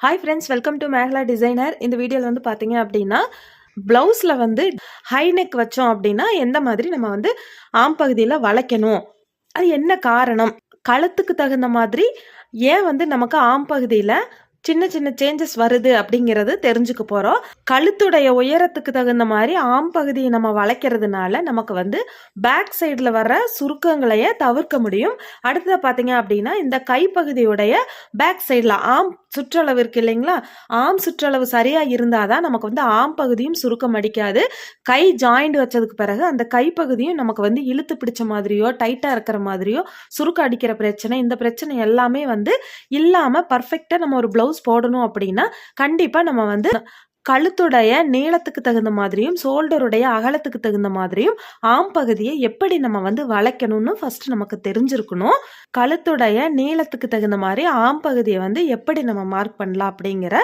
Hi friends welcome to Mekala designer இந்த வீடியோவில் வந்து பார்த்தீங்க அப்படின்னா ப்ளவுஸில் வந்து ஹை நெக் வச்சோம் அப்படின்னா எந்த மாதிரி நம்ம வந்து ஆம் பகுதியில் வளைக்கணும்? அது என்ன காரணம்? கழுத்துக்கு தகுந்த மாதிரி ஏன் வந்து நமக்கு ஆம் பகுதியில் சின்ன சின்ன சேஞ்சஸ் வருது அப்படிங்கிறது தெரிஞ்சுக்க போகிறோம் கழுத்துடைய உயரத்துக்கு தகுந்த மாதிரி ஆம் பகுதியை நம்ம வளைக்கிறதுனால நமக்கு வந்து பேக் சைடில் வர சுருக்கங்களையே தவிர்க்க முடியும். அடுத்தது பார்த்தீங்க அப்படின்னா இந்த கைப்பகுதியுடைய பேக் சைடில் ஆம் சுற்றளவு இருக்கு இல்லைங்களா? ஆம் சுற்றளவு சரியாக இருந்தால் தான் நமக்கு வந்து ஆம் பகுதியும் சுருக்கம் அடிக்காது. கை ஜாயிண்ட் வச்சதுக்கு பிறகு அந்த கைப்பகுதியும் நமக்கு வந்து இழுத்து பிடிச்ச மாதிரியோ டைட்டாக இருக்கிற மாதிரியோ சுருக்கம் அடிக்கிற பிரச்சனை இந்த பிரச்சனை எல்லாமே வந்து இல்லாமல் பர்ஃபெக்டாக நம்ம ஒரு ப்ளவுஸ் போடணும் அப்படின்னா கண்டிப்பாக நம்ம வந்து கழுத்துடைய நீளத்துக்கு தகுந்த மாதிரியும் ஷோல்டருடைய அகலத்துக்கு தகுந்த மாதிரியும் ஆம் பகுதியை எப்படி நம்ம வந்து வளைக்கணும்னு ஃபர்ஸ்ட் நமக்கு தெரிஞ்சிருக்கணும். கழுத்துடைய நீளத்துக்கு தகுந்த மாதிரி ஆம் பகுதியை வந்து எப்படி நம்ம மார்க் பண்ணலாம் அப்படிங்கிற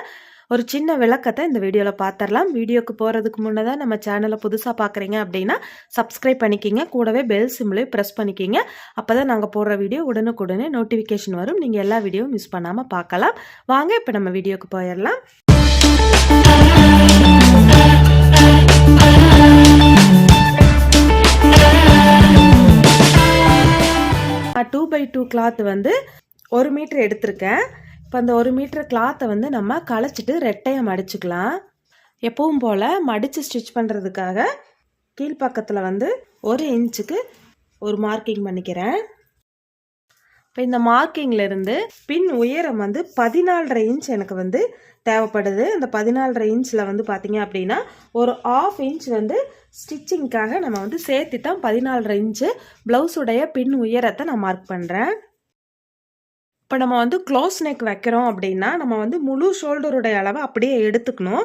ஒரு சின்ன விளக்கத்தை இந்த வீடியோவில் பார்த்துடலாம் வீடியோக்கு போகிறதுக்கு முன்னதாக நம்ம சேனலை புதுசாக பார்க்குறீங்க அப்படின்னா சப்ஸ்கிரைப் பண்ணிக்கிங்க. கூடவே பெல் சிம்லையும் ப்ரெஸ் பண்ணிக்கிங்க. அப்போ தான் நாங்கள் போடுற வீடியோ உடனுக்குடனே நோட்டிஃபிகேஷன் வரும். நீங்கள் எல்லா வீடியோவும் மிஸ் பண்ணாமல் பார்க்கலாம் வாங்க இப்போ நம்ம வீடியோக்கு போயிடலாம் டூ பை டூ கிளாத் வந்து ஒரு மீட்டர் எடுத்திருக்கேன். இப்போ அந்த ஒரு மீட்டர் கிளாத்தை வந்து நம்ம களைச்சிட்டு ரெட்டையை மடிச்சுக்கலாம். எப்பவும் போல் மடித்து ஸ்டிச் பண்ணுறதுக்காக கீழ்ப்பக்கத்தில் வந்து ஒரு இன்ச்சுக்கு ஒரு மார்க்கிங் பண்ணிக்கிறேன். இப்போ இந்த மார்க்கிங்லேருந்து பின் உயரம் வந்து பதினாலரை இன்ச் எனக்கு வந்து தேவைப்படுது. இந்த பதினாலரை இன்ச்சில் வந்து பார்த்தீங்க அப்படின்னா ஒரு ஆஃப் இன்ச் வந்து ஸ்டிச்சிங்க்காக நம்ம வந்து சேர்த்து தான் பதினாலரை இன்ச்சு ப்ளவுஸுடைய பின் உயரத்தை நான் மார்க் பண்ணுறேன் இப்போ நம்ம வந்து க்ளோஸ் நெக் வைக்கிறோம் அப்படின்னா நம்ம வந்து முழு ஷோல்டருடைய அளவை அப்படியே எடுத்துக்கணும்.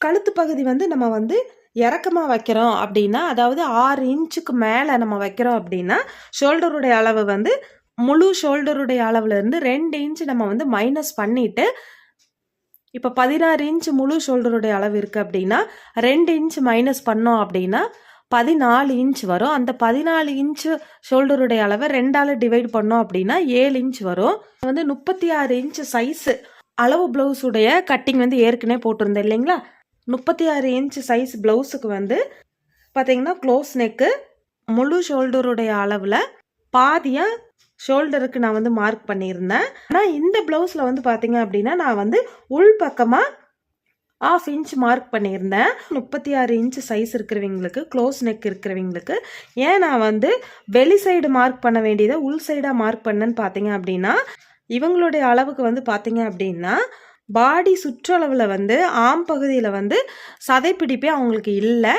கழுத்து பகுதி வந்து நம்ம வந்து இறக்கமாக வைக்கிறோம் அப்படின்னா அதாவது ஆறு இன்ச்சுக்கு மேலே நம்ம வைக்கிறோம் அப்படின்னா ஷோல்டருடைய அளவு வந்து முழு ஷோல்டருடைய அளவுலேருந்து ரெண்டு இன்ச் நம்ம வந்து மைனஸ் பண்ணிவிட்டு இப்போ பதினாறு இன்ச் முழு ஷோல்டருடைய அளவு இருக்குது அப்படின்னா ரெண்டு இன்ச் மைனஸ் பண்ணோம் அப்படின்னா பதினாலு இன்ச் வரும். அந்த பதினாலு இன்ச்சு ஷோல்டருடைய அளவை ரெண்டால் டிவைட் பண்ணோம் அப்படின்னா ஏழு இன்ச் வரும். வந்து முப்பத்தி ஆறு இன்ச் சைஸு அளவு ப்ளவுஸுடைய கட்டிங் வந்து ஏற்கனவே போட்டிருந்தேன் இல்லைங்களா? முப்பத்தி ஆறு இன்ச் சைஸ் ப்ளவுஸுக்கு வந்து பார்த்தீங்கன்னா க்ளோஸ் நெக்கு முழு ஷோல்டருடைய அளவில் பாதியாக ஷோல்டருக்கு நான் வந்து மார்க் பண்ணியிருந்தேன். ஆனால் இந்த ப்ளவுஸில் வந்து பார்த்தீங்க அப்படின்னா நான் வந்து உள் பக்கமாக ஆஃப் இன்ச் மார்க் பண்ணியிருந்தேன். முப்பத்தி ஆறு இன்ச் சைஸ் இருக்கிறவங்களுக்கு க்ளோஸ் நெக் இருக்கிறவங்களுக்கு. ஏன் நான் வந்து வெளி சைடு மார்க் பண்ண வேண்டியதை உள் சைடாக மார்க் பண்ணேன்னு பார்த்தீங்க அப்படின்னா இவங்களுடைய அளவுக்கு வந்து பார்த்தீங்க அப்படின்னா பாடி சுற்றளவில் வந்து ஆம் பகுதியில் வந்து சதைப்பிடிப்பே அவங்களுக்கு இல்லை.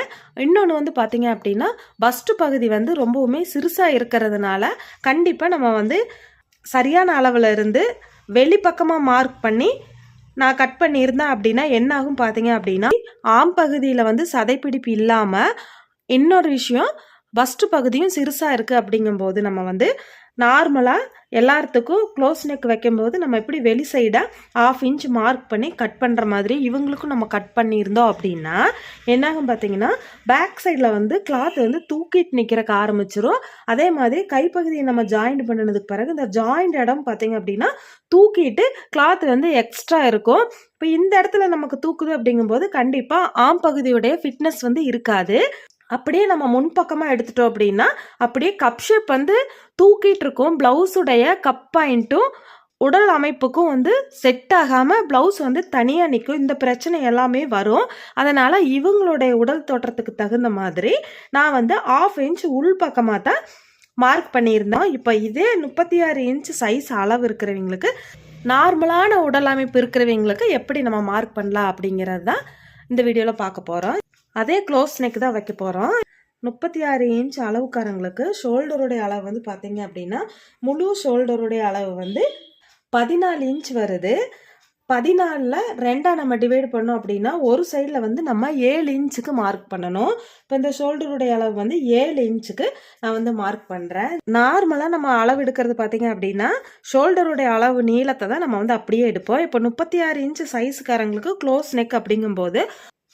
இன்னொன்று வந்து பார்த்தீங்க அப்படின்னா பஸ்ட்டு பகுதி வந்து ரொம்பவுமே சிறுசாக இருக்கிறதுனால கண்டிப்பாக நம்ம வந்து சரியான அளவில் இருந்து வெளிப்பக்கமாக மார்க் பண்ணி நான் கட் பண்ணியிருந்தேன் அப்படின்னா என்ன ஆகும் பார்த்தீங்க அப்படின்னா ஆம் பகுதியில் வந்து சதைப்பிடிப்பு இல்லாமல் இன்னொரு விஷயம் பஸ்ட்டு பகுதியும் சிறுசாக இருக்குது அப்படிங்கும்போது நம்ம வந்து நார்மலாக எல்லாத்துக்கும் க்ளோஸ் நெக் வைக்கும்போது நம்ம எப்படி வெளி சைடாக ஆஃப் இன்ச் மார்க் பண்ணி கட் பண்ணுற மாதிரி இவங்களுக்கும் நம்ம கட் பண்ணியிருந்தோம் அப்படின்னா என்னாகும் பார்த்தீங்கன்னா பேக் சைடில் வந்து கிளாத் வந்து தூக்கிட்டு நிற்கிறக்கு ஆரம்பிச்சிரும். அதே மாதிரி கைப்பகுதியை நம்ம ஜாயிண்ட் பண்ணினதுக்கு பிறகு இந்த ஜாயிண்ட் இடம் பார்த்தீங்க அப்படின்னா தூக்கிட்டு கிளாத் வந்து எக்ஸ்ட்ரா இருக்கும். இப்போ இந்த இடத்துல நமக்கு தூக்குது அப்படிங்கும்போது கண்டிப்பாக ஆம் பகுதியுடைய ஃபிட்னஸ் வந்து இருக்காது. அப்படியே நம்ம முன்பக்கமாக எடுத்துட்டோம் அப்படின்னா அப்படியே கப் ஷேப் வந்து தூக்கிட்டு இருக்கும். ப்ளவுஸுடைய கப் பாயிண்ட்டும் உடல் அமைப்புக்கும் வந்து செட் ஆகாமல் ப்ளவுஸ் வந்து தனியாக நிற்கும் இந்த பிரச்சனை எல்லாமே வரும். அதனால் இவங்களுடைய உடல் தோற்றத்துக்கு தகுந்த மாதிரி நான் வந்து ஆஃப் இன்ச் உள் பக்கமாக தான் மார்க் பண்ணியிருந்தோம் இப்போ இதே முப்பத்தி ஆறு இன்ச் சைஸ் அளவு இருக்கிறவங்களுக்கு நார்மலான உடல் அமைப்பு இருக்கிறவங்களுக்கு எப்படி நம்ம மார்க் பண்ணலாம் அப்படிங்கிறது தான் இந்த வீடியோவில் பார்க்க போகிறோம் அதே க்ளோஸ் நெக் தான் வைக்க போகிறோம் முப்பத்தி ஆறு இன்ச் அளவுக்காரங்களுக்கு ஷோல்டருடைய அளவு வந்து பார்த்தீங்க அப்படின்னா முழு ஷோல்டருடைய அளவு வந்து பதினாலு இன்ச் வருது. பதினாலில் ரெண்டாக நம்ம டிவைட் பண்ணோம் அப்படின்னா ஒரு சைடில் வந்து நம்ம ஏழு இன்ச்சுக்கு மார்க் பண்ணணும். இப்போ இந்த ஷோல்டருடைய அளவு வந்து ஏழு இன்ச்சுக்கு நான் வந்து மார்க் பண்ணுறேன் நார்மலாக நம்ம அளவு எடுக்கிறது பார்த்தீங்க அப்படின்னா ஷோல்டருடைய அளவு நீளத்தை தான் நம்ம வந்து அப்படியே எடுப்போம். இப்போ முப்பத்தி ஆறு இன்ச்சு சைஸுக்காரங்களுக்கு க்ளோஸ் நெக் அப்படிங்கும்போது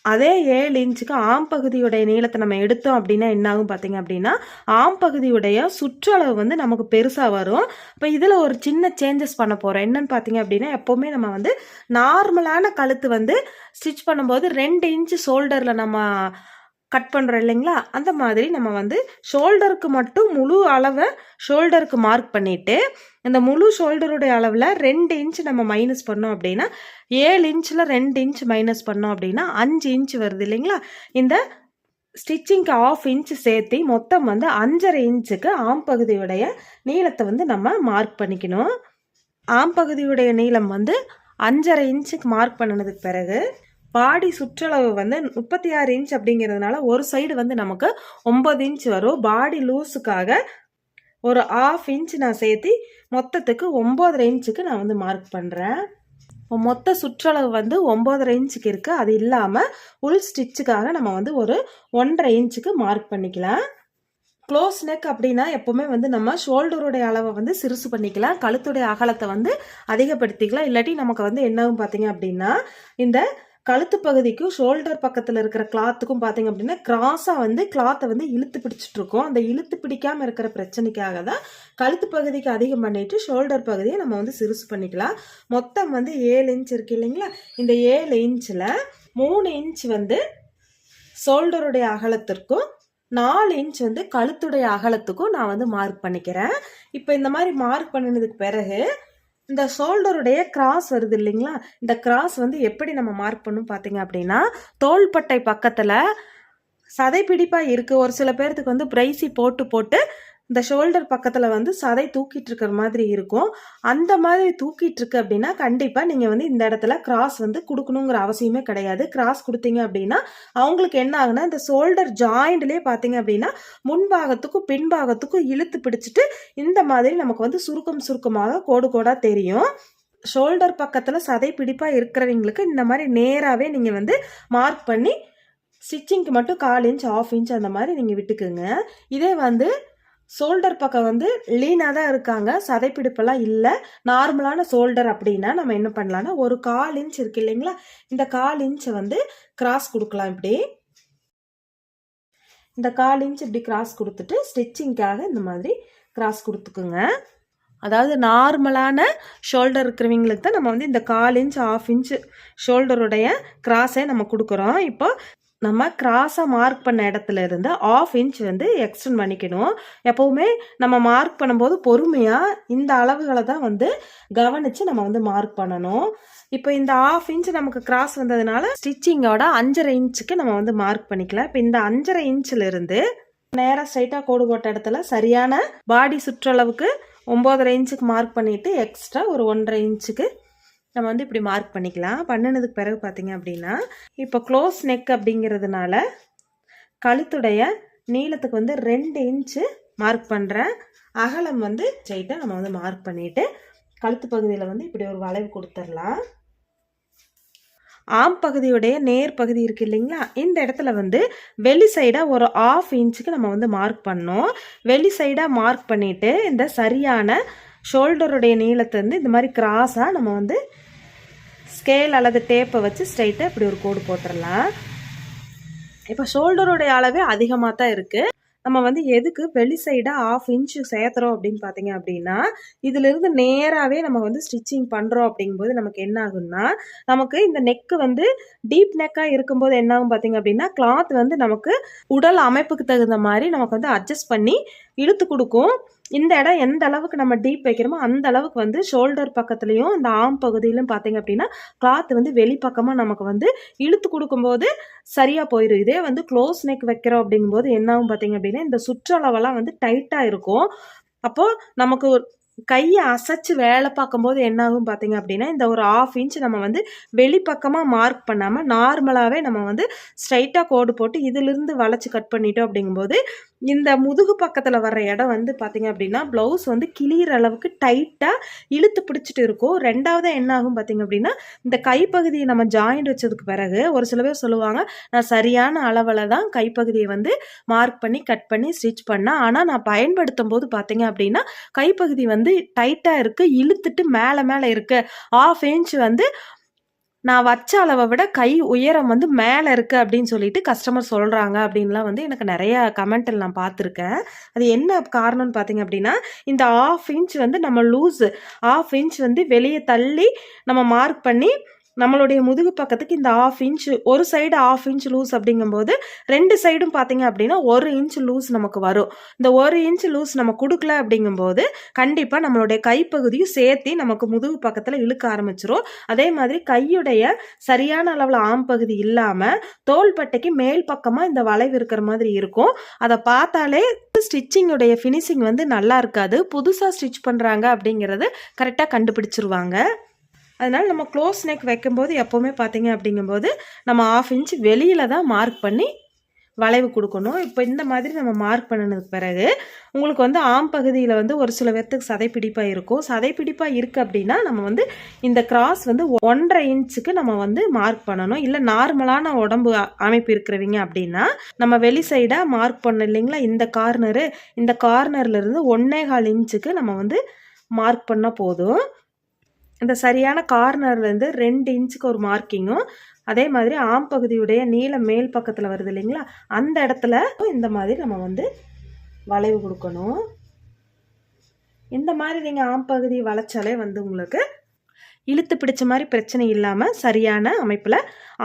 அதே ஏழு இன்ச்சுக்கு ஆம் பகுதியுடைய நீளத்தை நம்ம எடுத்தோம் அப்படின்னா என்னாகும் பார்த்தீங்க அப்படின்னா ஆம் பகுதியுடைய சுற்றளவு வந்து நமக்கு பெருசாக வரும். இப்போ இதில் ஒரு சின்ன சேஞ்சஸ் பண்ண போகிறோம் என்னன்னு பார்த்தீங்க அப்படின்னா எப்போவுமே நம்ம வந்து நார்மலான கழுத்து வந்து ஸ்டிச் பண்ணும்போது ரெண்டு இன்ச்சு ஷோல்டரில் நம்ம கட் பண்ணுறோம் இல்லைங்களா? அந்த மாதிரி நம்ம வந்து ஷோல்டருக்கு மட்டும் முழு அளவை ஷோல்டருக்கு மார்க் பண்ணிவிட்டு இந்த முழு ஷோல்டருடைய அளவில் ரெண்டு இன்ச் நம்ம மைனஸ் பண்ணோம் அப்படின்னா ஏழு இன்ச்சில் ரெண்டு இன்ச் மைனஸ் பண்ணோம் அப்படின்னா அஞ்சு இன்ச் வருது இல்லைங்களா? இந்த ஸ்டிச்சிங்க்கு ஆஃப் இன்ச் சேர்த்து மொத்தம் வந்து அஞ்சரை இன்ச்சுக்கு ஆம் பகுதியுடைய நீளத்தை வந்து நம்ம மார்க் பண்ணிக்கணும். ஆம் பகுதியுடைய நீளம் வந்து அஞ்சரை இன்ச்சுக்கு மார்க் பண்ணினதுக்கு பிறகு பாடி சுற்றளவு வந்து முப்பத்தி ஆறு இன்ச் அப்படிங்கிறதுனால ஒரு சைடு வந்து நமக்கு ஒம்பது இன்ச் வரும். பாடி லூஸுக்காக ஒரு ஆஃப் இன்ச் நான் சேர்த்து மொத்தத்துக்கு ஒம்போதரை இன்ச்சுக்கு நான் வந்து மார்க் பண்ணுறேன் மொத்த சுற்றளவு வந்து ஒம்போதரை இன்ச்சுக்கு இருக்குது அது இல்லாமல் உள் ஸ்டிச்சுக்காக நம்ம வந்து ஒரு ஒன்றரை இன்ச்சுக்கு மார்க் பண்ணிக்கலாம். க்ளோஸ் நெக் அப்படின்னா எப்போவுமே வந்து நம்ம ஷோல்டருடைய அளவை வந்து சிறுசு பண்ணிக்கலாம். கழுத்துடைய அகலத்தை வந்து அதிகப்படுத்திக்கலாம். இல்லாட்டி நமக்கு வந்து என்னவும் பார்த்தீங்க அப்படின்னா இந்த கழுத்து பகுதிக்கும் ஷோல்டர் பக்கத்தில் இருக்கிற கிளாத்துக்கும் பார்த்தீங்க அப்படின்னா கிராஸாக வந்து கிளாத்தை வந்து இழுத்து பிடிச்சிட்டு இருக்கோம் அந்த இழுத்து பிடிக்காமல் இருக்கிற பிரச்சனைக்காக தான் கழுத்து பகுதிக்கு அதிகம் பண்ணிட்டு ஷோல்டர் பகுதியை நம்ம வந்து சிறுசு பண்ணிக்கலாம். மொத்தம் வந்து ஏழு இன்ச் இருக்கு இல்லைங்களா? இந்த ஏழு இன்ச்சில் மூணு இன்ச் வந்து ஷோல்டருடைய அகலத்திற்கும் நாலு இன்ச் வந்து கழுத்துடைய அகலத்துக்கும் நான் வந்து மார்க் பண்ணிக்கிறேன். இப்போ இந்த மாதிரி மார்க் பண்ணினதுக்கு பிறகு இந்த ஷோல்டருடைய கிராஸ் வருது இல்லைங்களா? இந்த கிராஸ் வந்து எப்படி நம்ம மார்க் பண்ணும் பார்த்தீங்க அப்படின்னா தோள்பட்டை பக்கத்தில் சதைப்பிடிப்பாக இருக்குது ஒரு சில பேர்த்துக்கு வந்து பிரைசி போட்டு போட்டு இந்த ஷோல்டர் பக்கத்தில் வந்து சதை தூக்கிட்டு இருக்கிற மாதிரி இருக்கும். அந்த மாதிரி தூக்கிட்டு இருக்கு அப்படின்னா கண்டிப்பாக நீங்கள் வந்து இந்த இடத்துல கிராஸ் வந்து கொடுக்கணுங்கிற அவசியமே கிடையாது. கிராஸ் கொடுத்தீங்க அப்படின்னா அவங்களுக்கு என்ன ஆகுனா இந்த ஷோல்டர் ஜாயிண்ட்லேயே பார்த்தீங்க அப்படின்னா முன்பாகத்துக்கும் பின்பாகத்துக்கும் இழுத்து பிடிச்சிட்டு இந்த மாதிரி நமக்கு வந்து சுருக்கம் சுருக்கமாக கோடு கோடாக தெரியும். ஷோல்டர் பக்கத்தில் சதை பிடிப்பாக இருக்கிறவங்களுக்கு இந்த மாதிரி நேராகவே நீங்கள் வந்து மார்க் பண்ணி ஸ்டிச்சிங்க்கு மட்டும் கால் இன்ச் ஆஃப் இன்ச் அந்த மாதிரி நீங்கள் விட்டுக்குங்க. இதே வந்து ஷோல்டர் பக்கம் வந்து லீனாக தான் இருக்காங்க. சதைப்பிடிப்பெல்லாம் இல்லை. நார்மலான ஷோல்டர் அப்படின்னா நம்ம என்ன பண்ணலான்னா ஒரு கால் இன்ச் இருக்கு இல்லைங்களா? இந்த கால் இன்ச்சை வந்து கிராஸ் கொடுக்கலாம் இப்படி. இந்த கால் இன்ச் இப்படி கிராஸ் கொடுத்துட்டு ஸ்டிச்சிங்க்காக இந்த மாதிரி கிராஸ் கொடுத்துக்குங்க. அதாவது நார்மலான ஷோல்டர் இருக்கிறவங்களுக்கு தான் நம்ம வந்து இந்த கால் இன்ச் ஆஃப் இன்ச் ஷோல்டருடைய கிராஸை நம்ம கொடுக்குறோம். இப்போ நம்ம கிராஸாக மார்க் பண்ண இடத்துல இருந்து ஆஃப் இன்ச் வந்து எக்ஸ்டெண்ட் பண்ணிக்கணும். எப்போவுமே நம்ம மார்க் பண்ணும்போது பொறுமையாக இந்த அளவுகளை தான் வந்து கவனித்து நம்ம வந்து மார்க் பண்ணணும். இப்போ இந்த ஆஃப் இன்ச் நமக்கு கிராஸ் வந்ததுனால ஸ்டிச்சிங்கோட அஞ்சரை இன்ச்சுக்கு நம்ம வந்து மார்க் பண்ணிக்கலாம். இப்போ இந்த அஞ்சரை இன்ச்சில் இருந்து நேராக ஸ்ட்ரைட்டாக கோடு போட்ட இடத்துல சரியான பாடி சுற்றளவுக்கு ஒம்போதரை இன்ச்சுக்கு மார்க் பண்ணிவிட்டு எக்ஸ்ட்ரா ஒரு ஒன்றரை இன்ச்சுக்கு நம்ம வந்து இப்படி மார்க் பண்ணிக்கலாம். பண்ணினதுக்கு பிறகு பார்த்தீங்க அப்படின்னா இப்போ க்ளோஸ் நெக் அப்படிங்கிறதுனால கழுத்துடைய நீளத்துக்கு வந்து ரெண்டு இன்ச்சு மார்க் பண்ணுறேன் அகலம் வந்து ஸ்ட்ரைட்டாக நம்ம வந்து மார்க் பண்ணிவிட்டு கழுத்து பகுதியில் வந்து இப்படி ஒரு வளைவு கொடுத்துடலாம். ஆம் பகுதியுடைய நேர் பகுதி இருக்குது இல்லைங்களா? இந்த இடத்துல வந்து வெளி சைடாக ஒரு ஆஃப் இன்ச்சுக்கு நம்ம வந்து மார்க் பண்ணோம். வெளி சைடாக மார்க் பண்ணிவிட்டு இந்த சரியான ஷோல்டருடைய நீளத்தை வந்து இந்த மாதிரி கிராஸாக நம்ம வந்து ஸ்கேல் அல்லது டேப்பை வச்சு ஸ்ட்ரைட்டாக இப்படி ஒரு கோடு போட்டுடலாம் இப்போ ஷோல்டருடைய அளவே அதிகமாக தான் இருக்குது நம்ம வந்து எதுக்கு வெளி சைடாக ஆஃப் இன்ச்சு சேர்த்துறோம் அப்படின்னு பார்த்தீங்க அப்படின்னா இதிலிருந்து நேராகவே நம்ம வந்து ஸ்டிச்சிங் பண்ணுறோம் அப்படிங்கும்போது நமக்கு என்ன ஆகும்னா நமக்கு இந்த நெக்கு வந்து டீப் நெக்காக இருக்கும்போது என்ன ஆகும் பார்த்தீங்க அப்படின்னா கிளாத் வந்து நமக்கு உடல் அமைப்புக்கு தகுந்த மாதிரி நமக்கு வந்து அட்ஜஸ்ட் பண்ணி இழுத்து கொடுக்கும். இந்த இடம் எந்த அளவுக்கு நம்ம டீப் வைக்கிறோமோ அந்த அளவுக்கு வந்து ஷோல்டர் பக்கத்துலேயும் இந்த ஆம் பகுதியிலும் பார்த்தீங்க அப்படின்னா கிளாத் வந்து வெளிப்பக்கமாக நமக்கு வந்து இழுத்து கொடுக்கும்போது சரியாக போயிடும் இதே வந்து க்ளோஸ் நெக் வைக்கிறோம் அப்படிங்கும்போது என்னாகும் பார்த்தீங்க அப்படின்னா இந்த சுற்றளவெல்லாம் வந்து டைட்டாக இருக்கும். அப்போது நமக்கு கையை அசைச்சு வேலை பார்க்கும்போது என்ன ஆகும் பார்த்தீங்க அப்படின்னா இந்த ஒரு ஆஃப் இன்ச் நம்ம வந்து வெளிப்பக்கமாக மார்க் பண்ணாமல் நார்மலாகவே நம்ம வந்து ஸ்ட்ரைட்டாக கோடு போட்டு இதிலிருந்து வளைச்சி கட் பண்ணிட்டோம் அப்படிங்கும்போது இந்த முதுகு பக்கத்தில் வர்ற இடம் வந்து பார்த்திங்க அப்படின்னா ப்ளவுஸ் வந்து கிளியிற அளவுக்கு டைட்டாக இழுத்து பிடிச்சிட்டு இருக்கும். ரெண்டாவது என்ன ஆகும் பார்த்திங்க அப்படின்னா இந்த கைப்பகுதியை நம்ம ஜாயிண்ட் வச்சதுக்கு பிறகு ஒரு சில பேர் சொல்லுவாங்க நான் சரியான அளவில் தான் கைப்பகுதியை வந்து மார்க் பண்ணி கட் பண்ணி ஸ்டிச் பண்ணேன் ஆனால் நான் பயன்படுத்தும் போது பார்த்திங்க அப்படின்னா கைப்பகுதி வந்து டைட்டாக இருக்குது இழுத்துட்டு மேலே மேலே இருக்குது ஆஃப் இன்ச் வந்து நான் வச்ச அளவை விட கை உயரம் வந்து மேலே இருக்குது அப்படின்னு சொல்லிட்டு கஸ்டமர் சொல்கிறாங்க அப்படின்லாம் வந்து எனக்கு நிறைய கமெண்ட்டில் நான் பார்த்துருக்கேன். அது என்ன காரணம்னு பார்த்தீங்க அப்படின்னா இந்த ஆஃப் இன்ச் வந்து நம்ம லூஸ் ஆஃப் இன்ச் வந்து வெளியே தள்ளி நம்ம மார்க் பண்ணி நம்மளுடைய முதுகு பக்கத்துக்கு இந்த ஆஃப் இன்ச் ஒரு சைடு ஆஃப் இன்ச் லூஸ் அப்படிங்கும்போது ரெண்டு சைடும் பார்த்தீங்க அப்படின்னா ஒரு இன்ச் லூஸ் நமக்கு வரும். இந்த ஒரு இன்ச் லூஸ் நம்ம கொடுக்கல அப்படிங்கும்போது கண்டிப்பாக நம்மளுடைய கைப்பகுதியும் சேர்த்து நமக்கு முதுகு பக்கத்தில் இழுக்க ஆரம்பிச்சிரும். அதே மாதிரி கையுடைய சரியான அளவில் ஆம் பகுதி இல்லாமல் தோள்பட்டைக்கு மேல் பக்கமாக இந்த வளைவு இருக்கிற மாதிரி இருக்கும். அதை பார்த்தாலே ஸ்டிச்சிங்குடைய ஃபினிஷிங் வந்து நல்லா இருக்காது. புதுசாக ஸ்டிச் பண்ணுறாங்க அப்படிங்கிறது கரெக்டாக கண்டுபிடிச்சிருவாங்க. அதனால் நம்ம க்ளோஸ் நெக் வைக்கும்போது எப்போவுமே பார்த்தீங்க அப்படிங்கும்போது நம்ம ஆஃப் இன்ச் வெளியில் தான் மார்க் பண்ணி வளைவு கொடுக்கணும். இப்போ இந்த மாதிரி நம்ம மார்க் பண்ணினதுக்கு பிறகு உங்களுக்கு வந்து ஆம் பகுதியில் வந்து ஒரு சில பேர்த்துக்கு சதைப்பிடிப்பாக இருக்கும். சதைப்பிடிப்பாக இருக்குது அப்படின்னா நம்ம வந்து இந்த கிராஸ் வந்து ஒன்றரை இன்ச்சுக்கு நம்ம வந்து மார்க் பண்ணணும். இல்லை நார்மலான உடம்பு அமைப்பு இருக்கிறவங்க அப்படின்னா நம்ம வெளி சைடாக மார்க் பண்ண இல்லைங்களா? இந்த கார்னரு இந்த கார்னர்லேருந்து ஒன்னே கால் இன்ச்சுக்கு நம்ம வந்து மார்க் பண்ணால் போதும். இந்த சரியான கார்னர்லேருந்து ரெண்டு இன்ச்சுக்கு ஒரு மார்க்கிங்கும் அதே மாதிரி ஆம் பகுதியுடைய நீளம் மேல் பக்கத்தில் வருது இல்லைங்களா? அந்த இடத்துல இந்த மாதிரி நம்ம வந்து வளைவு கொடுக்கணும். இந்த மாதிரி நீங்கள் ஆம் பகுதி வளைச்சாலே வந்து உங்களுக்கு இழுத்து பிடிச்ச மாதிரி பிரச்சனை இல்லாமல் சரியான அமைப்பில்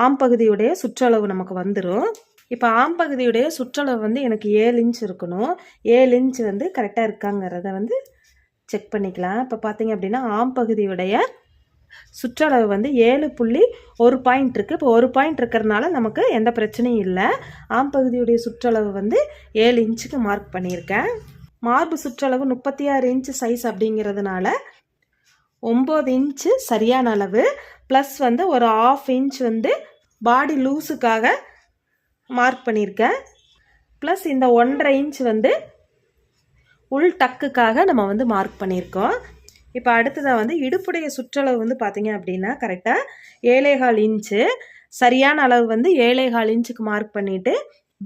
ஆம் பகுதியுடைய சுற்றளவு நமக்கு வந்துடும் இப்போ ஆம் பகுதியுடைய சுற்றளவு வந்து எனக்கு ஏழு இன்ச் இருக்கணும். ஏழு இன்ச் வந்து கரெக்டாக இருக்காங்கிறத வந்து செக் பண்ணிக்கலாம். இப்போ பார்த்தீங்க அப்படின்னா ஆம் பகுதியுடைய சுற்றளவு வந்து ஏழு புள்ளி ஒரு பாயிண்ட் இருக்குது இப்போ ஒரு பாயிண்ட் இருக்கிறதுனால நமக்கு எந்த பிரச்சனையும் இல்லை. ஆம் பகுதியுடைய சுற்றளவு வந்து ஏழு இன்ச்சுக்கு மார்க் பண்ணியிருக்கேன். மார்பு சுற்றளவு முப்பத்தி ஆறு இன்ச்சு சைஸ் அப்படிங்கிறதுனால ஒம்பது இன்ச்சு சரியான அளவு. ப்ளஸ் வந்து ஒரு ஆஃப் இன்ச் வந்து பாடி லூஸுக்காக மார்க் பண்ணியிருக்கேன். ப்ளஸ் இந்த ஒன்றரை இன்ச் வந்து உள் டக்குக்காக நம்ம வந்து மார்க் பண்ணியிருக்கோம். இப்போ அடுத்ததாக வந்து இடுப்புடைய சுற்றளவு வந்து பார்த்தீங்க அப்படின்னா கரெக்டாக ஏழேகால் இன்ச்சு சரியான அளவு வந்து ஏழேகால் இன்ச்சுக்கு மார்க் பண்ணிவிட்டு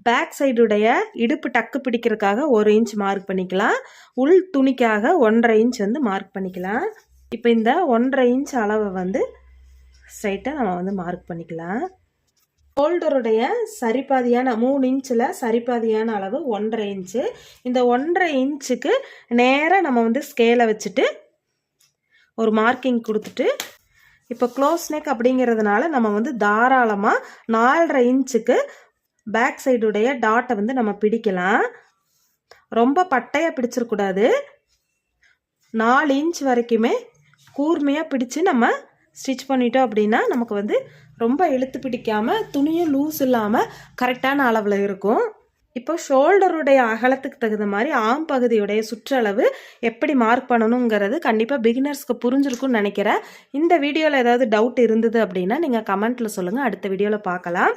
பேக் சைடுடைய இடுப்பு டக்கு பிடிக்கிறதுக்காக ஒரு இன்ச் மார்க் பண்ணிக்கலாம். உள் துணிக்காக ஒன்றரை இன்ச் வந்து மார்க் பண்ணிக்கலாம். இப்போ இந்த ஒன்றரை இன்ச் அளவை வந்து ஸ்ட்ரைட்டாக நம்ம வந்து மார்க் பண்ணிக்கலாம். ஷோல்டருடைய சரிபாதியான மூணு இன்ச்சில் சரிபாதியான அளவு ஒன்றரை இன்ச்சு. இந்த ஒன்றரை இன்ச்சுக்கு நேராக நம்ம வந்து ஸ்கேலை வச்சுட்டு ஒரு மார்க்கிங் கொடுத்துட்டு இப்போ க்ளோஸ் நெக் அப்படிங்கிறதுனால நம்ம வந்து தாராளமாக நாலரை இன்ச்சுக்கு பேக் சைடுடைய டாட்டை வந்து நம்ம பிடிக்கலாம். ரொம்ப பட்டையாக பிடிச்சிடக்கூடாது நாலு இன்ச் வரைக்குமே கூர்மையாக பிடிச்சு நம்ம ஸ்டிச் பண்ணிட்டோம் அப்படின்னா நமக்கு வந்து ரொம்ப இழுத்து பிடிக்காமல் துணியும் லூஸ் இல்லாமல் கரெக்டான அளவில் இருக்கும். இப்போ ஷோல்டருடைய அகலத்துக்கு தகுந்த மாதிரி ஆம் பகுதியுடைய சுற்றளவு எப்படி மார்க் பண்ணணுங்கிறது கண்டிப்பாக பிகினர்ஸ்க்கு புரிஞ்சிருக்கும்னு நினைக்கிறேன். இந்த வீடியோவில் ஏதாவது டவுட் இருந்தது அப்படின்னா நீங்கள் கமெண்ட்டில் சொல்லுங்கள் அடுத்த வீடியோவில் பார்க்கலாம்.